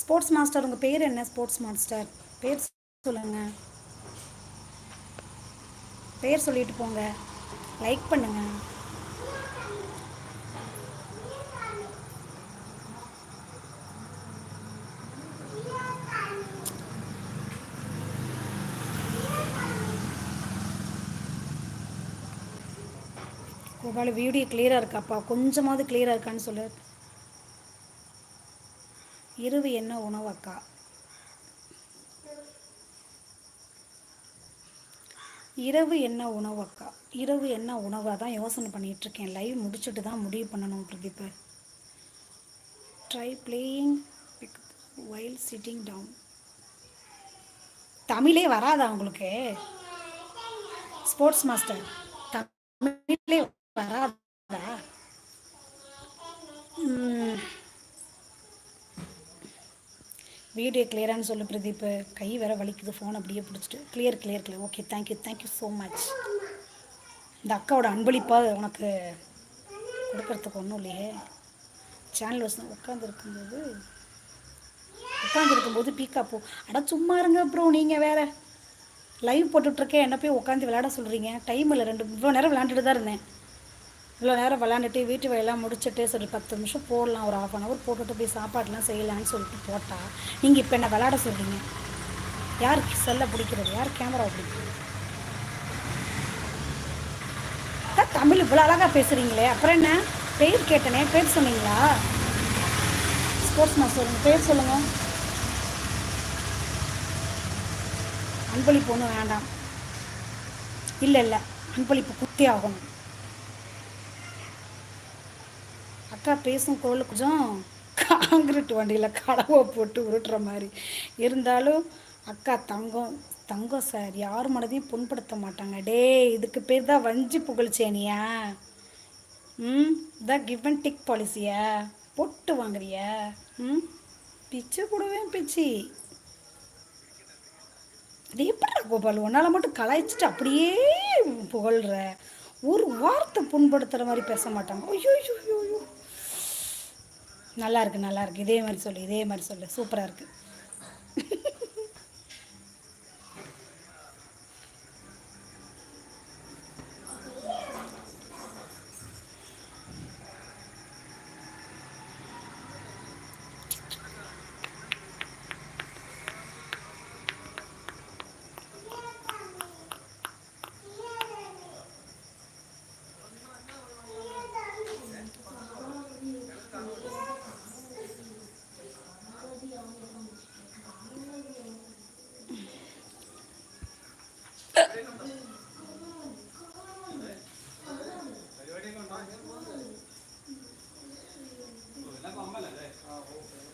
Sports master உங்கள் பேர் என்ன? ஸ்போர்ட்ஸ் மாஸ்டர் பேர் சொல்லுங்க. பேர் சொல்லிட்டு போங்க. லைக் பண்ணுங்க. கோபால் வீடியோ கிளியராக இருக்காப்பா கொஞ்சமாவது கிளியராக இருக்கான்னு சொல்லு. இரவு என்ன உணவு அக்கா இரவு என்ன உணவு அக்கா இரவு என்ன உணவாக தான் யோசனை பண்ணிகிட்டு இருக்கேன். லைவ் முடிச்சுட்டு தான் முடிவு பண்ணணும் Pradeep try playing while sitting down தமிழே வராதா உங்களுக்கு? ஸ்போர்ட்ஸ் மாஸ்டர் தமிழே வராதா? வீடியோ கிளியரானு சொல்லு பிரதீப். கை வேற வலிக்குது ஃபோன் அப்படியே பிடிச்சிட்டு. Clear clear clear okay thank you thank you so much இந்த அக்காவோட அன்பளிப்பாக உனக்கு கொடுக்கறதுக்கு ஒன்றும் இல்லையே. சேனல் வச்சு உட்காந்துருக்கும்போது உட்காந்துருக்கும்போது பீக்கா போ அட சும்மா இருங்க ப்ரோ நீங்கள் வேறு. லைவ் போட்டுட்ருக்கேன் என்ன போய் உட்காந்து விளையாட சொல்கிறீங்க டைம் இல்லை ரெண்டு இவ்வளோ நேரம் விளையாண்டுட்டு தான் இருந்தேன். இவ்வளோ நேரம் விளாண்டுட்டு வீட்டு வேலையெல்லாம் முடிச்சுட்டு சரி பத்து நிமிஷம் போடலாம் ஒரு ஆஃப் அன் ஹவர் போட்டுட்டு போய் சாப்பாடுலாம் செய்யலான்னு சொல்லிட்டு போட்டால் நீங்கள் இப்போ என்ன விளாட சொல்கிறீங்க யாருக்கு செல்லை பிடிக்கிறது? யார் கேமரா பிடிக்கிறது? தமிழ் இவ்வளோ அழகாக பேசுகிறீங்களே அப்புறம் என்ன? பேர் கேட்டனே பேர் சொன்னீங்களா? ஸ்போர்ட்ஸ் மாஸ்டர் உங்கள் பேர் சொல்லுங்கள் அன்பளிப்பு ஒன்றும் வேண்டாம். இல்லை இல்லை அன்பளிப்பு குத்தி ஆகணும் அக்கா பேசும் கோல் கொஞ்சம் காங்கிரீட் வண்டியில் கடவை போட்டு உருட்டுற மாதிரி. இருந்தாலும் அக்கா தங்கம் தங்கம் சார் யார் மனதையும் புண்படுத்த மாட்டாங்க. டேய் இதுக்கு பேர் தான் வஞ்சி புகழ்ச்சேனியா ம் இதான் கிவ் அண்ட் டிக் பாலிசியா பொட்டு வாங்குறியா? ம் பிச்சு கொடுவேன் பிச்சு. இது எப்படிடா கோபால் உன்னால் மட்டும் கலாய்ச்சிட்டு அப்படியே புகழ்கிற ஒரு வார்த்தை புண்படுத்துகிற மாதிரி பேச மாட்டாங்க. ஐயோ ஐயோ ஐயோ. நல்லாயிருக்கு நல்லாயிருக்கு. இதே மாதிரி சொல்லு இதே மாதிரி சொல்லு. சூப்பராக இருக்குது പരിപാടിയൊക്കെ ഉണ്ടോ എല്ലാം പമ്പലല്ലേ ആ ഓക്കെ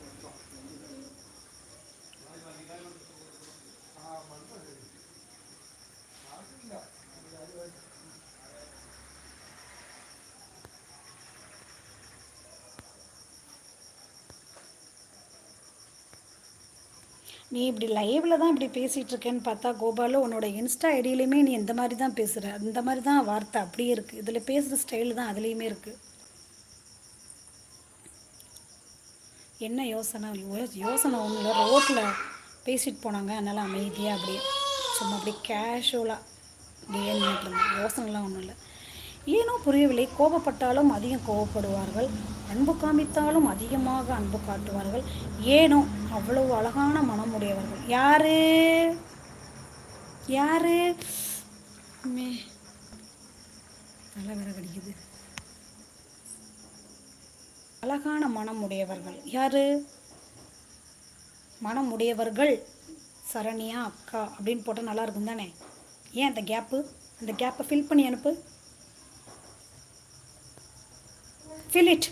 நீ இப்படி லைவில் தான் இப்படி பேசிகிட்டு இருக்கேன்னு பார்த்தா கோபாலு உன்னோட இன்ஸ்டா ஐடியிலையுமே நீ இந்த மாதிரி தான் பேசுகிற அந்த மாதிரி தான் வார்த்தை அப்படியே இருக்குது இதில் பேசுகிற ஸ்டைல் தான் அதுலேயுமே இருக்குது என்ன யோசனை? யோசனை ஒன்றும் இல்லை. ரோட்டில் பேசிட்டு போனாங்க. அதனால் அமைதியாக அப்படியே சும்மா அப்படியே கேஷுவலாக அப்படியே நின்றுட்டு இருந்தேன். யோசனைலாம் ஒன்றும் இல்லை. ஏனோ புரியவில்லை. கோபப்பட்டாலும் அதிகம் கோபப்படுவார்கள். அன்பு காமித்தாலும் அதிகமாக அன்பு காட்டுவார்கள். ஏனோ அவ்வளவு அழகான மனம் உடையவர்கள் யாரு? யாரு? மே. தலை வேற கடிக்குது அழகான மனம் உடையவர்கள் யாரு? மனம் உடையவர்கள் சரண்யா அக்கா அப்படின்னு போட்டால் நல்லா இருக்கும் தானே ஏன் அந்த கேப்பு அந்த கேப்பை ஃபில் பண்ணி அனுப்பு. ஃபில் இட்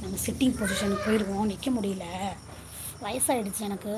நம்ம சிட்டிங் பொசிஷனுக்கு போயிடுவோம் நிற்க முடியல. வயசாயிடுச்சு எனக்கு.